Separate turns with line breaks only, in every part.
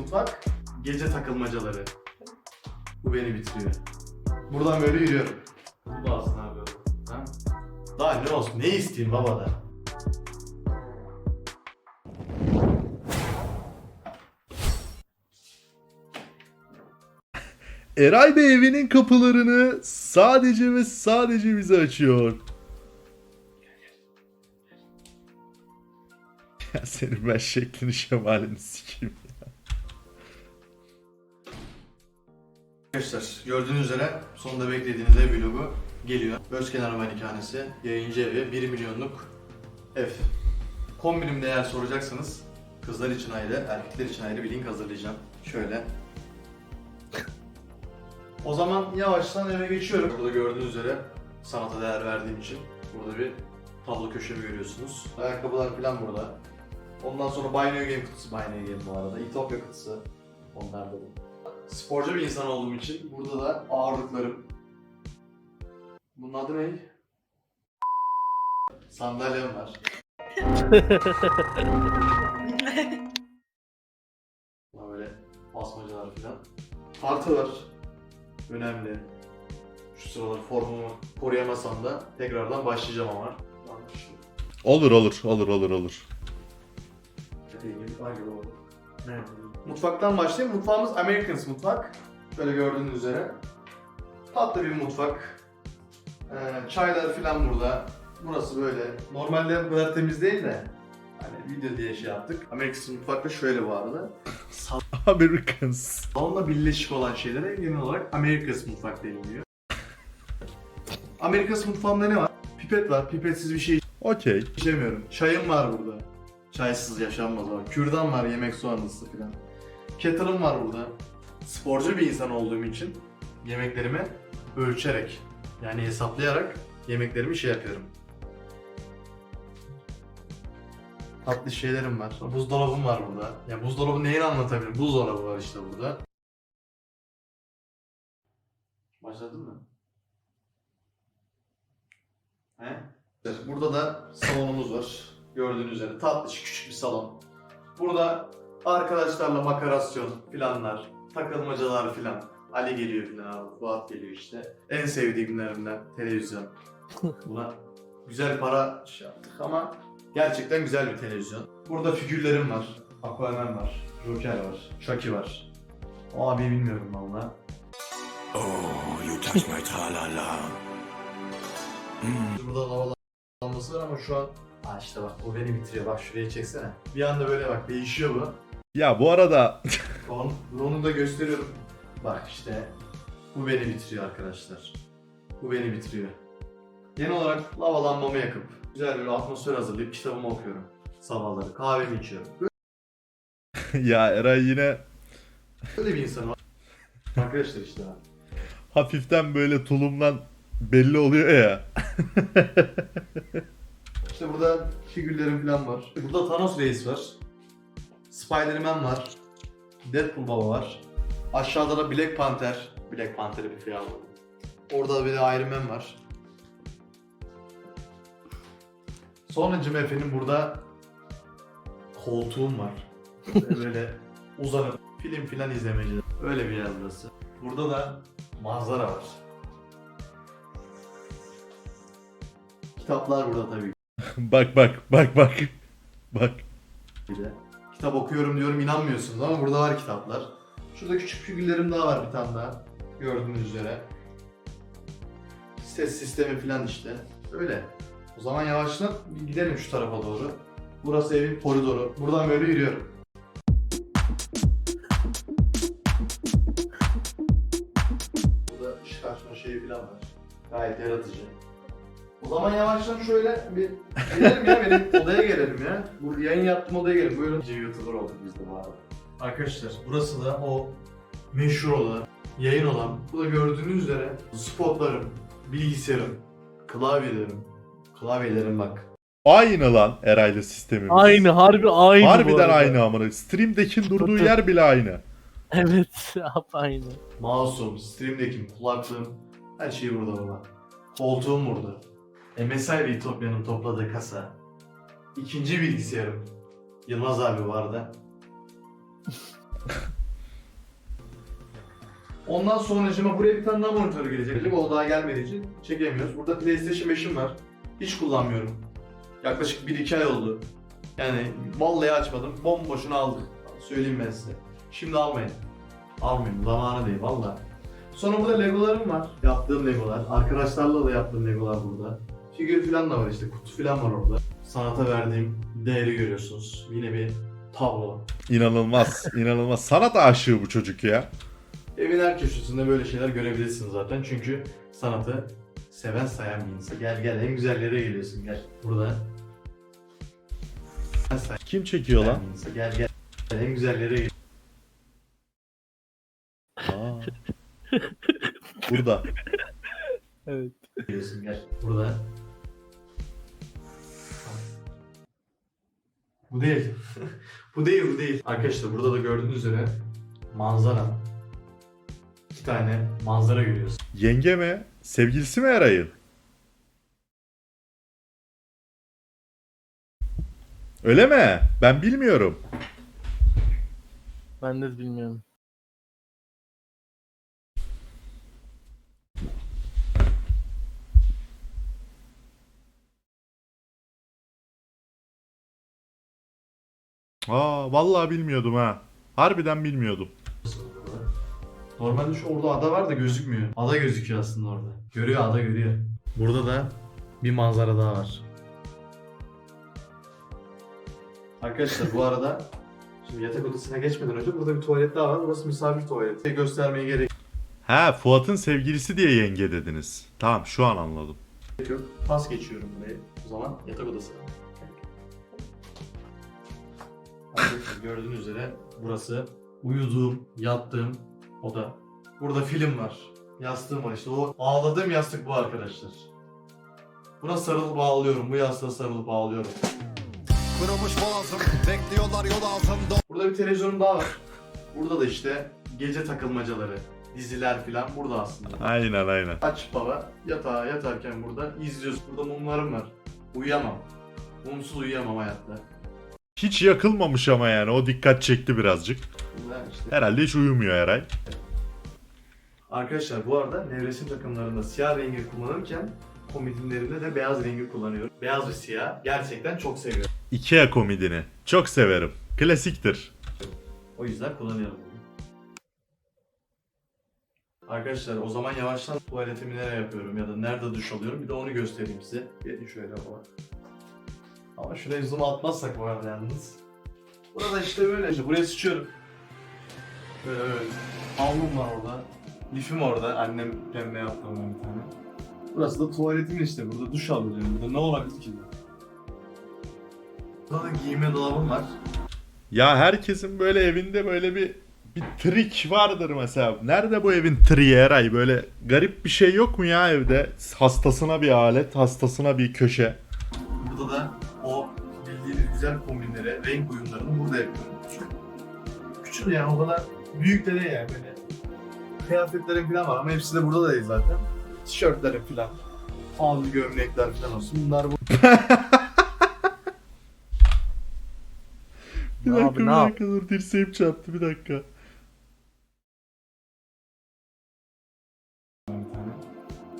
Mutfak, gece takılmacaları. Bu beni bitiriyor. Buradan böyle yürüyorum. Bu aslında abi. Ha? Daha ne olsun? Ne isteyeyim baba da?
Eray Bey evinin kapılarını sadece ve sadece bize açıyor. Ya senin ben şeklini şemalini sikeyim.
Arkadaşlar gördüğünüz üzere sonunda beklediğiniz ev vlogu geliyor. Özkenar Malikanesi, yayıncı evi, 1 milyonluk ev. Kombinimde eğer soracaksınız kızlar için ayrı, erkekler için ayrı bir link hazırlayacağım. Şöyle. O zaman yavaştan eve geçiyorum. Burada gördüğünüz üzere sanata değer verdiğim için burada bir tablo köşemi görüyorsunuz. Ayakkabılar falan burada. Ondan sonra Binary Game kutusu, Binary Game bu arada. Etopya kutusu. Onlar da bu. Sporcu bir insan olduğum için burada da ağırlıklarım. Bunun adı ne? Sandalyem var. Böyle basmacalar falan. Tartı var. Önemli. Şu sıralar formumu koruyamasam da tekrardan başlayacağım ama.
Olur olur olur olur olur.
Mutfaktan başlayayım. Mutfağımız Americans mutfak. Şöyle gördüğünüz üzere. Tatlı bir mutfak. Ee, çaylar falan burada. Burası böyle. Normalde bu kadar temiz değil de. Hani video diye şey yaptık. Americans mutfakta şöyle bu arada.
Americans.
Salonla birleşik olan şeylere genel olarak Americans mutfak deniliyor. Americans mutfağında ne var? Pipet var. Pipetsiz bir şey
Okey.
İçemiyorum. Çayım var burada. Çaysız yaşanmaz var. Kürdan var yemek soğanlısı falan. Kettle'ım var burada. Sporcu bir insan olduğum için yemeklerimi ölçerek yani hesaplayarak yemeklerimi şey yapıyorum. Tatlı şeylerim var. Buzdolabım var burada. Ya buzdolabı neyini anlatabilirim? Buzdolabı var işte burada. Başladın mı? He? Burada da salonumuz var. Gördüğünüz üzere tatlış küçük bir salon. Burada arkadaşlarla makarasyon filanlar, takılmacalar filan. Ali geliyor filan abi, Fuat geliyor işte. En sevdiğimlerimden televizyon. Buna güzel para şey yaptık ama gerçekten güzel bir televizyon. Burada figürlerim var. Aquaman var, Joker var, Chucky var. O abi bilmiyorum valla.
Oh, you touch my tra-la-la.
Burada havalanması var ama şu an... Ha işte bak bu beni bitiriyor. Bak şuraya çeksene. Bir anda böyle bak değişiyor bu.
Ya bu arada
Onu, onu da gösteriyorum. Bak işte bu beni bitiriyor arkadaşlar. Bu beni bitiriyor. Genel olarak lavalanmamı yakıp güzel bir atmosfer hazırlayıp kitabımı okuyorum. Sabahları kahvemi içiyorum.
ya Eray yine
Böyle bir insanım. Arkadaşlar işte.
hafiften böyle tulumdan belli oluyor ya.
İşte burada figürlerim falan var. Burada Thanos Reis var. Spider-Man var. Deadpool Baba var. Aşağıda da Black Panther. Black Panther'ı bir falan var. Orada da bir de Iron Man var. Sonracım efendim burada koltuğum var. Böyle uzanıp film filan izlemeci. Öyle bir yer burası. Burada da manzara var. Kitaplar burada tabii
bak bak bak bak. Bak.
de. Kitap okuyorum diyorum inanmıyorsunuz ama burada var kitaplar. Şurada küçük figürlerim daha var bir tane daha. Gördüğünüz üzere. Ses sistemi falan işte. Öyle. O zaman yavaştan bir gidelim şu tarafa doğru. Burası evin koridoru. Buradan böyle yürüyorum. Burada ışık açma şeyi falan var. Gayet yaratıcı. O zaman yavaştan şöyle bir gelelim ya benim odaya gelelim ya. Bu yayın yaptığım odaya gelelim. Buyurun. İyice YouTuber olduk biz de bu arada. Arkadaşlar burası da o meşhur olan, yayın olan, bu da gördüğünüz üzere spotlarım, bilgisayarım, klavyelerim, klavyelerim bak.
Aynı lan Eray'la sistemimiz.
Aynı harbi aynı bu
Harbiden
arada.
aynı amına. Stream'dekin durduğu yer bile aynı.
Evet hap aynı.
Mouse'um, stream'deki kulaklığım, her şey burada baba. Koltuğum burada. MSI ve Ütopya'nın topladığı kasa. İkinci bilgisayarım. Yılmaz abi vardı. Ondan sonra şimdi buraya bir tane daha monitör gelecek. O daha gelmediği için çekemiyoruz. Burada PlayStation 5'im var. Hiç kullanmıyorum. Yaklaşık 1-2 ay oldu. Yani vallahi açmadım. Bomboşuna aldık. Söyleyeyim ben size. Şimdi almayın. Almayın. Zamanı değil valla. Sonra burada legolarım var. Yaptığım legolar. Arkadaşlarla da yaptığım legolar burada. Figür falan da var işte. Kutu falan var orada. Sanata verdiğim değeri görüyorsunuz. Yine bir tablo.
İnanılmaz, inanılmaz. Sanat aşığı bu çocuk ya.
Evin her köşesinde böyle şeyler görebilirsiniz zaten. Çünkü sanatı seven sayan bir insan. Gel gel en güzel yere geliyorsun gel. Burada. Seven sayan
Kim çekiyor lan?
bir insan. Gel gel. En güzel yere.
Aa. Burada.
Evet.
geliyorsun gel. Burada. Bu değil. bu değil bu değil. Arkadaşlar burada da gördüğünüz üzere manzara. İki tane manzara görüyorsun.
Yenge mi? Sevgilisi mi Eray'ın? Öyle mi? Ben bilmiyorum.
Ben de bilmiyorum.
Aa, vallahi bilmiyordum ha. Harbiden bilmiyordum.
Normalde şu orada ada var da gözükmüyor. Ada gözüküyor aslında orada. Görüyor ada görüyor. Burada da bir manzara daha var. Arkadaşlar bu arada şimdi yatak odasına geçmeden önce burada bir tuvalet daha var. Burası misafir tuvaleti. Göstermeye gerek
Ha, Fuat'ın sevgilisi diye yenge dediniz. Tamam, şu an anladım.
yok. Pas geçiyorum burayı. O zaman yatak odası. Gördüğünüz üzere burası uyuduğum, yattığım oda. Burada film var. Yastığım var işte. O ağladığım yastık bu arkadaşlar. Buna sarılıp ağlıyorum. Bu yastığa sarılıp ağlıyorum.
Kırılmış boğazım Bekliyorlar yol altında
Burada bir televizyonum daha var. Burada da işte gece takılmacaları, diziler falan burada aslında.
Aynen aynen.
Aç baba yatağa yatarken burada izliyorsun. Burada mumlarım var. Uyuyamam. Mumsuz uyuyamam hayatta.
Hiç yakılmamış ama yani o dikkat çekti birazcık.
İşte.
Herhalde hiç uyumuyor Eray.
Arkadaşlar bu arada nevresim takımlarında siyah rengi kullanırken komodinlerimde de beyaz rengi kullanıyorum. Beyaz ve siyah gerçekten çok seviyorum.
Ikea komidini. Çok severim. Klasiktir.
O yüzden kullanıyorum. Arkadaşlar o zaman yavaştan tuvaletimi nereye yapıyorum ya da nerede duş alıyorum bir de onu göstereyim size. Gelin şöyle bak. Ama şuraya zoom atmazsak bu arada yalnız. Burada işte böyle işte buraya sıçıyorum. Böyle böyle. Havlum var orada. Lifim orada. Annem pembe yaptı ona bir tane. Burası da tuvaletim işte. Burada duş alıyorum. Burada ne olabilir ki? Burada da giyinme dolabım var.
Ya herkesin böyle evinde böyle bir bir trik vardır mesela. Nerede bu evin triği Eray? Böyle garip bir şey yok mu ya evde? Hastasına bir alet, hastasına bir köşe.
Güzel kombinlere, renk uyumlarını burada yapıyorum. Küçük, küçük yani o kadar büyük de değil yani böyle. Kıyafetlerim falan var ama hepsi de burada da değil zaten. Tişörtlerim falan. Havlu gömlekler falan olsun. Bunlar bu.
Bir dakika
abi,
bir dakika dur dirseğim çarptı bir dakika.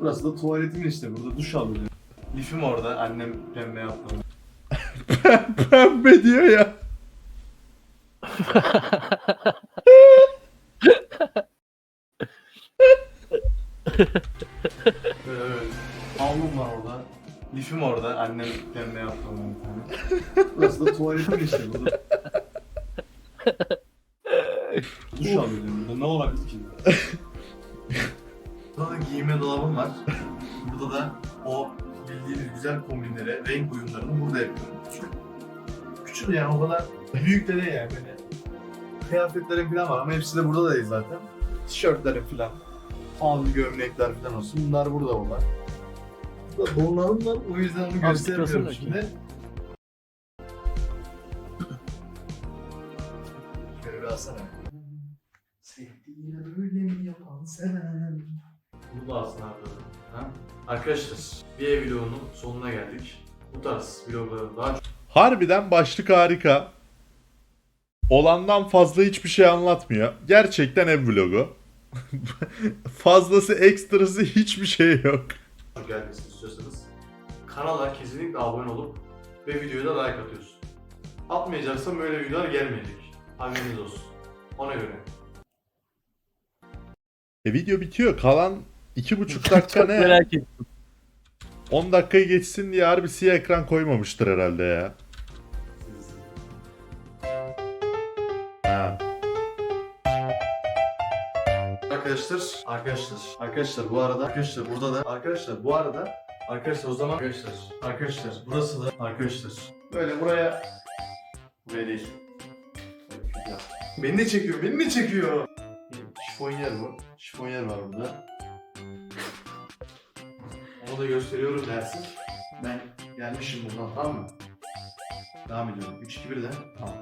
Burası da tuvaletim işte. Burada duş alıyorum. Lifim orada. Annem pembe yaptı.
Pembe diyor ya.
Böyle. Havlum var orada. Lifim orada. Annem pembe yaptı ona bir tane. Burası da tuvaletim işte. Burada duş alıyorum. Burada ne olabilir ki? Burada da giyinme dolabım var. Burada da o bildiğiniz güzel kombinlere, renk uyumlarını burada yapıyorum. Küçük, küçük yani o kadar büyük de değil yani böyle. Kıyafetlerim falan var ama hepsi de burada da değil zaten. Tişörtlerim falan. Havlu gömlekler falan olsun. Bunlar burada olan. Burada donlarım var. O yüzden onu göstermiyorum şimdi. Şöyle bir alsana. Sevdiğine böyle mi yalan seven? Bunu da alsın abi. Ha? Arkadaşlar bir ev vlogunun sonuna geldik. Bu tarz vlogların daha çok
Harbiden başlık harika. olandan fazla hiçbir şey anlatmıyor. Gerçekten ev vlogu. Fazlası ekstrası hiçbir şey yok.
gelmesini istiyorsanız kanala kesinlikle abone olup ve videoya da like atıyorsun. Atmayacaksan böyle videolar gelmeyecek. Haberiniz olsun. Ona göre.
E video bitiyor. Kalan 2,5 dakika
Çok
ne?
merak ettim.
10 dakikayı geçsin diye harbi siyah ekran koymamıştır herhalde ya.
Arkadaşlar, arkadaşlar, arkadaşlar bu arada, arkadaşlar burada da, arkadaşlar bu arada, arkadaşlar o zaman, arkadaşlar, arkadaşlar burası da, arkadaşlar. Böyle buraya, buraya değil. Beni de çekiyor, beni de çekiyor. Şifonyer bu, şifonyer var burada. Onu da gösteriyorum dersin. Ben gelmişim buradan tamam mı? Devam ediyorum. 3 2 1 de. Tamam.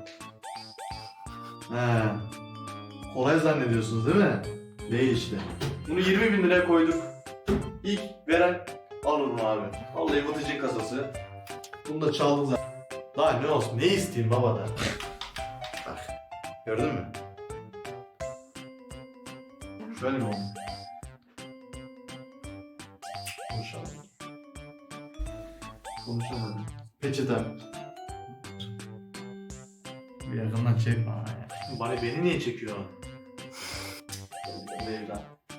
He. Kolay zannediyorsunuz değil mi? Değil işte. Bunu 20 bin liraya koyduk. İlk veren alır mı abi? Vallahi batıcı kasası. Bunu da çaldın zaten. Daha ne olsun? Ne isteyeyim baba da? Bak. Gördün mü? Şöyle mi oldu? Peçetem. Bir yakından çekme bana ya. Bana beni niye çekiyor? Lan.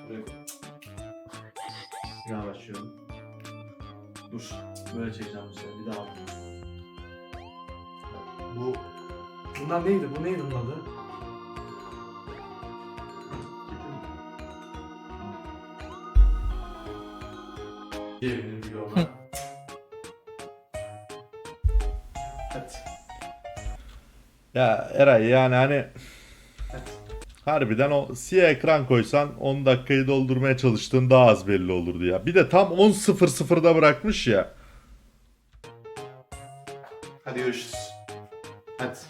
Buraya koy. Bir daha başlıyorum. Dur. Böyle çekeceğim bu sefer. Bir daha. Bu... Bunlar neydi? Bu neydi bunun adı? Yemin ediyorum
Ya Eray yani hani harbiden o siyah ekran koysan 10 dakikayı doldurmaya çalıştığın daha az belli olurdu ya. Bir de tam 10.00'da bırakmış ya.
Hadi görüşürüz.